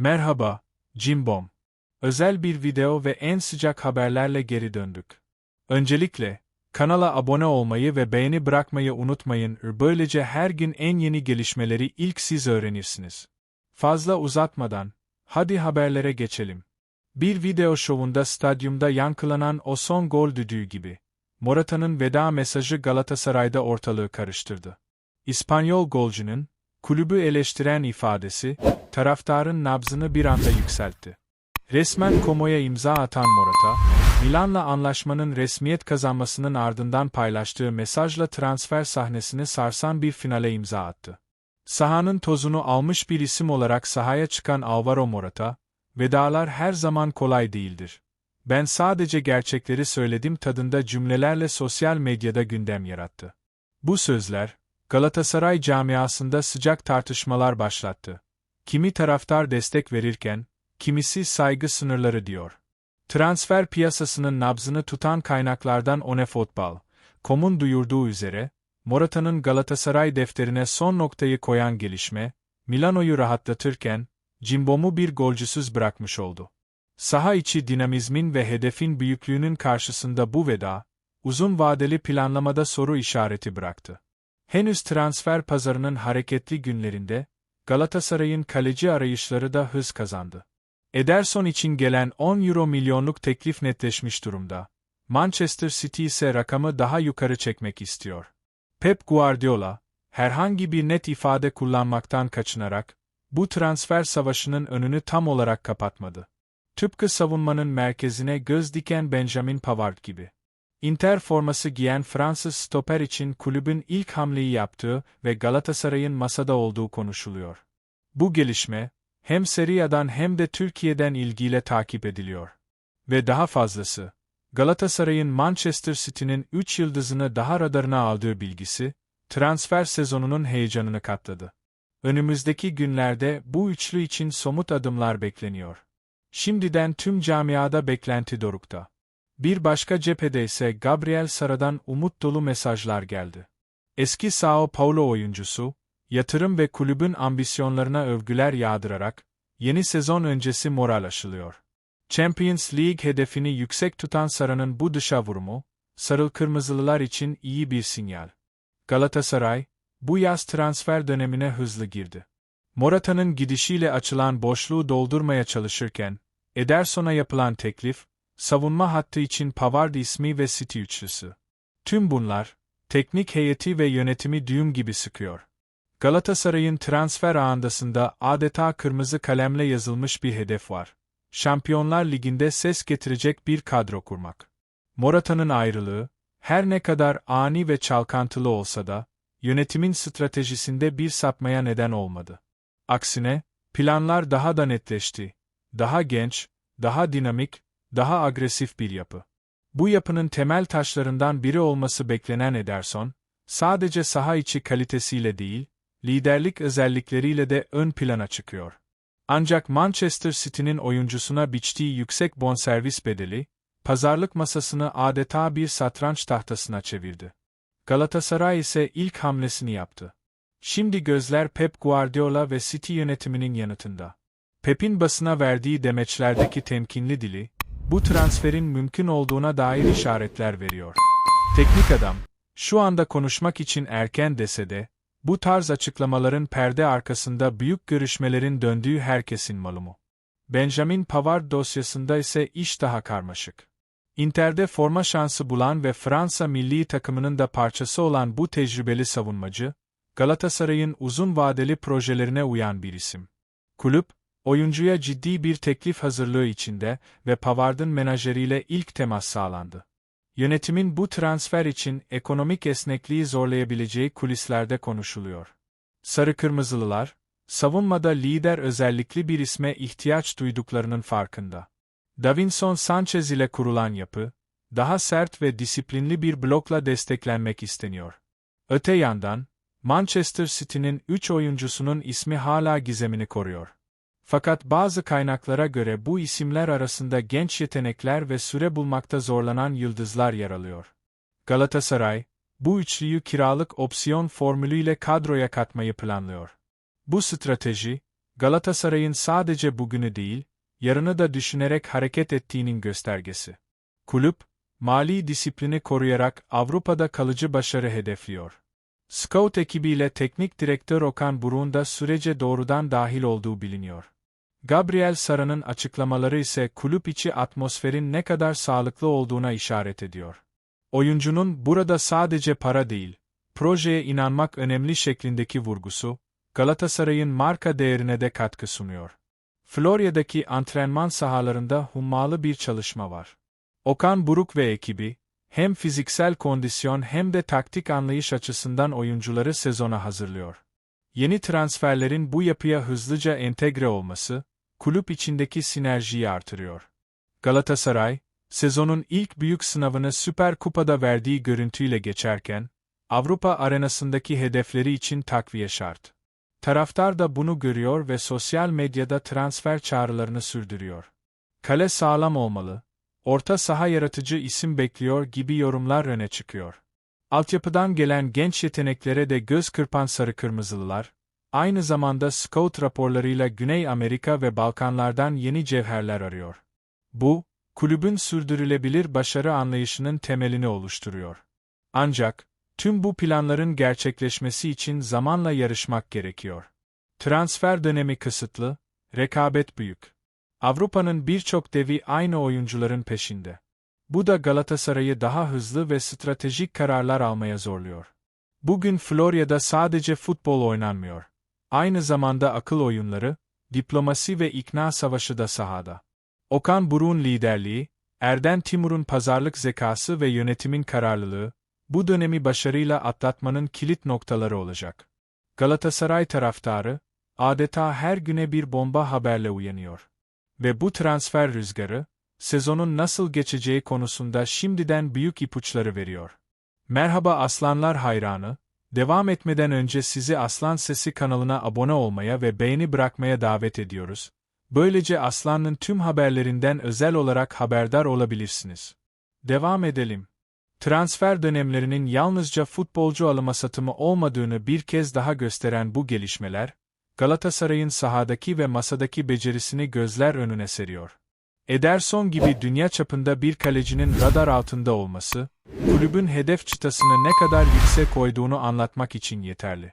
Merhaba, Cimbom. Özel bir video ve en sıcak haberlerle geri döndük. Öncelikle, kanala abone olmayı ve beğeni bırakmayı unutmayın. Böylece her gün en yeni gelişmeleri ilk siz öğrenirsiniz. Fazla uzatmadan, hadi haberlere geçelim. Bir video şovunda stadyumda yankılanan o son gol düdüğü gibi, Morata'nın veda mesajı Galatasaray'da ortalığı karıştırdı. İspanyol golcünün, kulübü eleştiren ifadesi, taraftarın nabzını bir anda yükseltti. Resmen Como'ya imza atan Morata, Milan'la anlaşmanın resmiyet kazanmasının ardından paylaştığı mesajla transfer sahnesini sarsan bir finale imza attı. Sahanın tozunu almış bir isim olarak sahaya çıkan Alvaro Morata, vedalar her zaman kolay değildir. Ben sadece gerçekleri söyledim tadında cümlelerle sosyal medyada gündem yarattı. Bu sözler, Galatasaray camiasında sıcak tartışmalar başlattı. Kimi taraftar destek verirken, kimisi saygı sınırları diyor. Transfer piyasasının nabzını tutan kaynaklardan One Futbol, Kom'un duyurduğu üzere, Morata'nın Galatasaray defterine son noktayı koyan gelişme, Milano'yu rahatlatırken, Cimbom'u bir golcüsüz bırakmış oldu. Saha içi dinamizmin ve hedefin büyüklüğünün karşısında bu veda, uzun vadeli planlamada soru işareti bıraktı. Henüz transfer pazarının hareketli günlerinde, Galatasaray'ın kaleci arayışları da hız kazandı. Ederson için gelen 10 euro milyonluk teklif netleşmiş durumda. Manchester City ise rakamı daha yukarı çekmek istiyor. Pep Guardiola, herhangi bir net ifade kullanmaktan kaçınarak, bu transfer savaşının önünü tam olarak kapatmadı. Tıpkı savunmanın merkezine göz diken Benjamin Pavard gibi. Inter forması giyen Fransız stoper için kulübün ilk hamleyi yaptığı ve Galatasaray'ın masada olduğu konuşuluyor. Bu gelişme, hem Serie A'dan hem de Türkiye'den ilgiyle takip ediliyor. Ve daha fazlası, Galatasaray'ın Manchester City'nin 3 yıldızını daha radarına aldığı bilgisi, transfer sezonunun heyecanını katladı. Önümüzdeki günlerde bu üçlü için somut adımlar bekleniyor. Şimdiden tüm camiada beklenti dorukta. Bir başka cephede ise Gabriel Sara'dan umut dolu mesajlar geldi. Eski Sao Paulo oyuncusu, yatırım ve kulübün ambisyonlarına övgüler yağdırarak, yeni sezon öncesi moral aşılıyor. Champions League hedefini yüksek tutan Sara'nın bu dışa vurumu, sarıl kırmızılılar için iyi bir sinyal. Galatasaray, bu yaz transfer dönemine hızlı girdi. Morata'nın gidişiyle açılan boşluğu doldurmaya çalışırken, Ederson'a yapılan teklif, savunma hattı için Pavard ismi ve City üçlüsü. Tüm bunlar, teknik heyeti ve yönetimi düğüm gibi sıkıyor. Galatasaray'ın transfer ağındasında adeta kırmızı kalemle yazılmış bir hedef var. Şampiyonlar Ligi'nde ses getirecek bir kadro kurmak. Morata'nın ayrılığı, her ne kadar ani ve çalkantılı olsa da, yönetimin stratejisinde bir sapmaya neden olmadı. Aksine, planlar daha da netleşti. Daha genç, daha dinamik, daha agresif bir yapı. Bu yapının temel taşlarından biri olması beklenen Ederson, sadece saha içi kalitesiyle değil, liderlik özellikleriyle de ön plana çıkıyor. Ancak Manchester City'nin oyuncusuna biçtiği yüksek bonservis bedeli, pazarlık masasını adeta bir satranç tahtasına çevirdi. Galatasaray ise ilk hamlesini yaptı. Şimdi gözler Pep Guardiola ve City yönetiminin yanıtında. Pep'in basına verdiği demeçlerdeki temkinli dili, bu transferin mümkün olduğuna dair işaretler veriyor. Teknik adam, şu anda konuşmak için erken dese de, bu tarz açıklamaların perde arkasında büyük görüşmelerin döndüğü herkesin malumu. Benjamin Pavard dosyasında ise iş daha karmaşık. Inter'de forma şansı bulan ve Fransa milli takımının da parçası olan bu tecrübeli savunmacı, Galatasaray'ın uzun vadeli projelerine uyan bir isim. Kulüp, oyuncuya ciddi bir teklif hazırlığı içinde ve Pavard'ın menajeriyle ilk temas sağlandı. Yönetimin bu transfer için ekonomik esnekliği zorlayabileceği kulislerde konuşuluyor. Sarı Kırmızılılar, savunmada lider özellikli bir isme ihtiyaç duyduklarının farkında. Davinson Sanchez ile kurulan yapı, daha sert ve disiplinli bir blokla desteklenmek isteniyor. Öte yandan, Manchester City'nin 3 oyuncusunun ismi hala gizemini koruyor. Fakat bazı kaynaklara göre bu isimler arasında genç yetenekler ve süre bulmakta zorlanan yıldızlar yer alıyor. Galatasaray, bu üçlüyü kiralık opsiyon formülüyle kadroya katmayı planlıyor. Bu strateji, Galatasaray'ın sadece bugünü değil, yarını da düşünerek hareket ettiğinin göstergesi. Kulüp, mali disiplini koruyarak Avrupa'da kalıcı başarı hedefliyor. Scout ekibiyle teknik direktör Okan Buruk'un da sürece doğrudan dahil olduğu biliniyor. Gabriel Sara'nın açıklamaları ise kulüp içi atmosferin ne kadar sağlıklı olduğuna işaret ediyor. Oyuncunun burada sadece para değil, projeye inanmak önemli şeklindeki vurgusu, Galatasaray'ın marka değerine de katkı sunuyor. Florya'daki antrenman sahalarında hummalı bir çalışma var. Okan Buruk ve ekibi, hem fiziksel kondisyon hem de taktik anlayış açısından oyuncuları sezona hazırlıyor. Yeni transferlerin bu yapıya hızlıca entegre olması, kulüp içindeki sinerjiyi artırıyor. Galatasaray, sezonun ilk büyük sınavını Süper Kupa'da verdiği görüntüyle geçerken, Avrupa arenasındaki hedefleri için takviye şart. Taraftar da bunu görüyor ve sosyal medyada transfer çağrılarını sürdürüyor. Kale sağlam olmalı, orta saha yaratıcı isim bekliyor gibi yorumlar öne çıkıyor. Altyapıdan gelen genç yeteneklere de göz kırpan sarı kırmızılılar, aynı zamanda scout raporlarıyla Güney Amerika ve Balkanlardan yeni cevherler arıyor. Bu, kulübün sürdürülebilir başarı anlayışının temelini oluşturuyor. Ancak, tüm bu planların gerçekleşmesi için zamanla yarışmak gerekiyor. Transfer dönemi kısıtlı, rekabet büyük. Avrupa'nın birçok devi aynı oyuncuların peşinde. Bu da Galatasaray'ı daha hızlı ve stratejik kararlar almaya zorluyor. Bugün Florya'da sadece futbol oynanmıyor. Aynı zamanda akıl oyunları, diplomasi ve ikna savaşı da sahada. Okan Buruk'un liderliği, Erden Timur'un pazarlık zekası ve yönetimin kararlılığı, bu dönemi başarıyla atlatmanın kilit noktaları olacak. Galatasaray taraftarı, adeta her güne bir bomba haberle uyanıyor. Ve bu transfer rüzgarı, sezonun nasıl geçeceği konusunda şimdiden büyük ipuçları veriyor. Merhaba Aslanlar hayranı, devam etmeden önce sizi Aslan Sesi kanalına abone olmaya ve beğeni bırakmaya davet ediyoruz. Böylece Aslan'ın tüm haberlerinden özel olarak haberdar olabilirsiniz. Devam edelim. Transfer dönemlerinin yalnızca futbolcu alımı satımı olmadığını bir kez daha gösteren bu gelişmeler, Galatasaray'ın sahadaki ve masadaki becerisini gözler önüne seriyor. Ederson gibi dünya çapında bir kalecinin radar altında olması, kulübün hedef çıtasını ne kadar yüksek koyduğunu anlatmak için yeterli.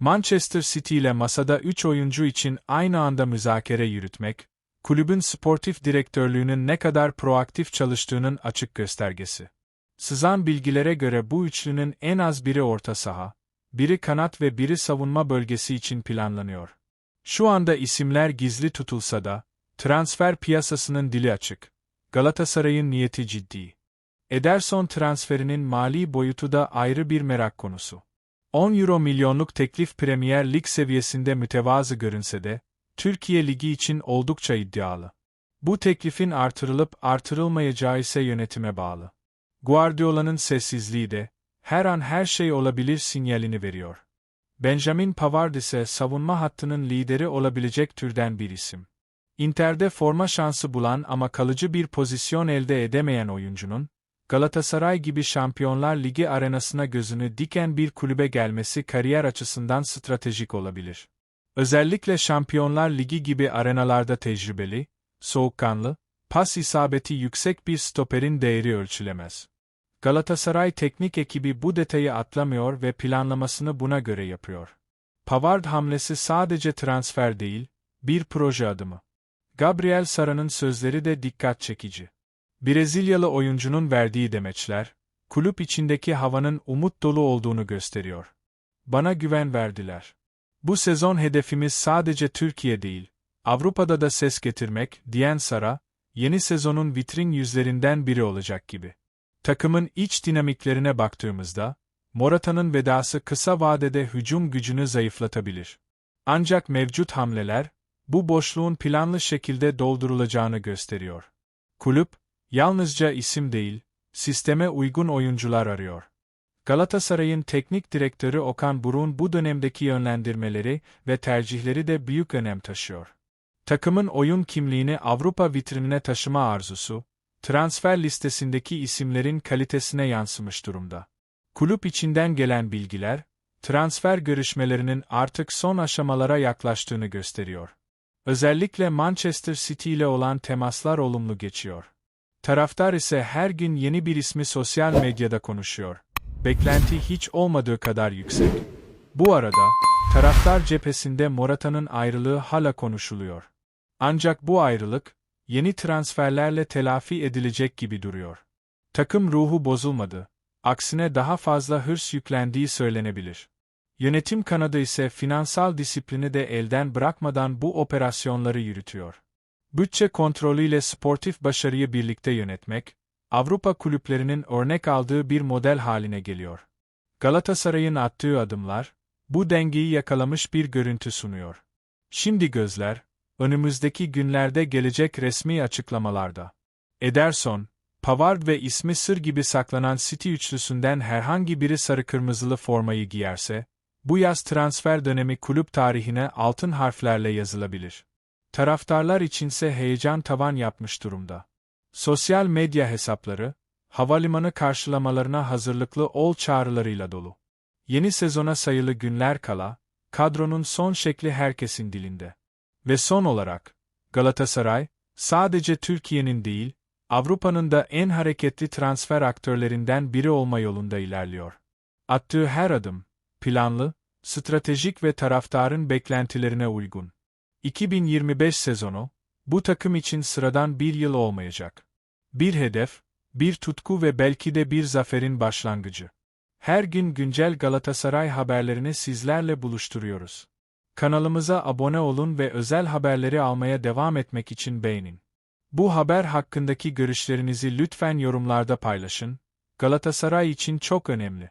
Manchester City ile masada 3 oyuncu için aynı anda müzakere yürütmek, kulübün sportif direktörlüğünün ne kadar proaktif çalıştığının açık göstergesi. Sızan bilgilere göre bu üçlünün en az biri orta saha, biri kanat ve biri savunma bölgesi için planlanıyor. Şu anda isimler gizli tutulsa da, transfer piyasasının dili açık. Galatasaray'ın niyeti ciddi. Ederson transferinin mali boyutu da ayrı bir merak konusu. 10 euro milyonluk teklif Premier Lig seviyesinde mütevazı görünse de, Türkiye Ligi için oldukça iddialı. Bu teklifin artırılıp artırılmayacağı ise yönetime bağlı. Guardiola'nın sessizliği de, her an her şey olabilir sinyalini veriyor. Benjamin Pavard ise savunma hattının lideri olabilecek türden bir isim. Inter'de forma şansı bulan ama kalıcı bir pozisyon elde edemeyen oyuncunun, Galatasaray gibi Şampiyonlar Ligi arenasına gözünü diken bir kulübe gelmesi kariyer açısından stratejik olabilir. Özellikle Şampiyonlar Ligi gibi arenalarda tecrübeli, soğukkanlı, pas isabeti yüksek bir stoperin değeri ölçülemez. Galatasaray teknik ekibi bu detayı atlamıyor ve planlamasını buna göre yapıyor. Pavard hamlesi sadece transfer değil, bir proje adımı. Gabriel Sara'nın sözleri de dikkat çekici. Brezilyalı oyuncunun verdiği demeçler, kulüp içindeki havanın umut dolu olduğunu gösteriyor. Bana güven verdiler. Bu sezon hedefimiz sadece Türkiye değil, Avrupa'da da ses getirmek, diyen Sara, yeni sezonun vitrin yüzlerinden biri olacak gibi. Takımın iç dinamiklerine baktığımızda, Morata'nın vedası kısa vadede hücum gücünü zayıflatabilir. Ancak mevcut hamleler, bu boşluğun planlı şekilde doldurulacağını gösteriyor. Kulüp, yalnızca isim değil, sisteme uygun oyuncular arıyor. Galatasaray'ın teknik direktörü Okan Buruk'un bu dönemdeki yönlendirmeleri ve tercihleri de büyük önem taşıyor. Takımın oyun kimliğini Avrupa vitrinine taşıma arzusu, transfer listesindeki isimlerin kalitesine yansımış durumda. Kulüp içinden gelen bilgiler, transfer görüşmelerinin artık son aşamalara yaklaştığını gösteriyor. Özellikle Manchester City ile olan temaslar olumlu geçiyor. Taraftar ise her gün yeni bir ismi sosyal medyada konuşuyor. Beklenti hiç olmadığı kadar yüksek. Bu arada, taraftar cephesinde Morata'nın ayrılığı hala konuşuluyor. Ancak bu ayrılık, yeni transferlerle telafi edilecek gibi duruyor. Takım ruhu bozulmadı. Aksine daha fazla hırs yüklendiği söylenebilir. Yönetim kanadı ise finansal disiplini de elden bırakmadan bu operasyonları yürütüyor. Bütçe kontrolüyle sportif başarıyı birlikte yönetmek, Avrupa kulüplerinin örnek aldığı bir model haline geliyor. Galatasaray'ın attığı adımlar, bu dengeyi yakalamış bir görüntü sunuyor. Şimdi gözler, önümüzdeki günlerde gelecek resmi açıklamalarda. Ederson, Pavard ve ismi sır gibi saklanan City üçlüsünden herhangi biri sarı kırmızılı formayı giyerse, bu yaz transfer dönemi kulüp tarihine altın harflerle yazılabilir. Taraftarlar içinse heyecan tavan yapmış durumda. Sosyal medya hesapları, havalimanı karşılamalarına hazırlıklı ol çağrılarıyla dolu. Yeni sezona sayılı günler kala, kadronun son şekli herkesin dilinde. Ve son olarak, Galatasaray, sadece Türkiye'nin değil, Avrupa'nın da en hareketli transfer aktörlerinden biri olma yolunda ilerliyor. Attığı her adım, planlı, stratejik ve taraftarın beklentilerine uygun. 2025 sezonu, bu takım için sıradan bir yıl olmayacak. Bir hedef, bir tutku ve belki de bir zaferin başlangıcı. Her gün güncel Galatasaray haberlerini sizlerle buluşturuyoruz. Kanalımıza abone olun ve özel haberleri almaya devam etmek için beğenin. Bu haber hakkındaki görüşlerinizi lütfen yorumlarda paylaşın. Galatasaray için çok önemli.